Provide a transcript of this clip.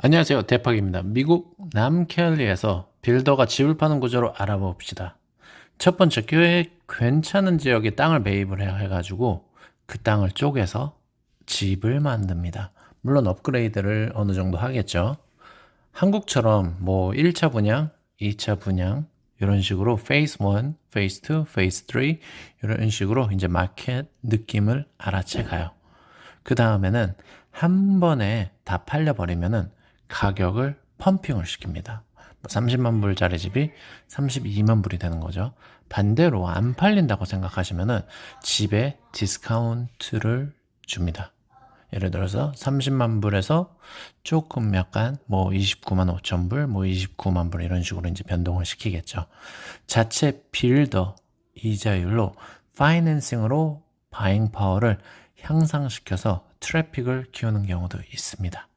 안녕하세요. 대팍입니다. 미국 남캘리에서 빌더가 집을 파는 구조로 알아봅시다. 첫 번째, 꽤 괜찮은 지역에 땅을 매입을 해- 해가지고 그 땅을 쪼개서 집을 만듭니다. 물론 업그레이드를 어느 정도 하겠죠. 한국처럼 뭐 1차 분양, 2차 분양, 이런 식으로 페이스 1, 페이스 2, 페이스 3 이런 식으로 이제 마켓 느낌을 알아채 가요. 그 다음에는 한 번에 다 팔려버리면은 가격을 펌핑을 시킵니다. 30만 불짜리 집이 32만 불이 되는 거죠. 반대로 안 팔린다고 생각하시면은 집에 디스카운트를 줍니다. 예를 들어서 30만 불에서 조금 약간 뭐 29만 5천 불, 뭐 29만 불 이런 식으로 이제 변동을 시키겠죠. 자체 빌더 이자율로 파이낸싱으로 바잉 파워를 향상시켜서 트래픽을 키우는 경우도 있습니다.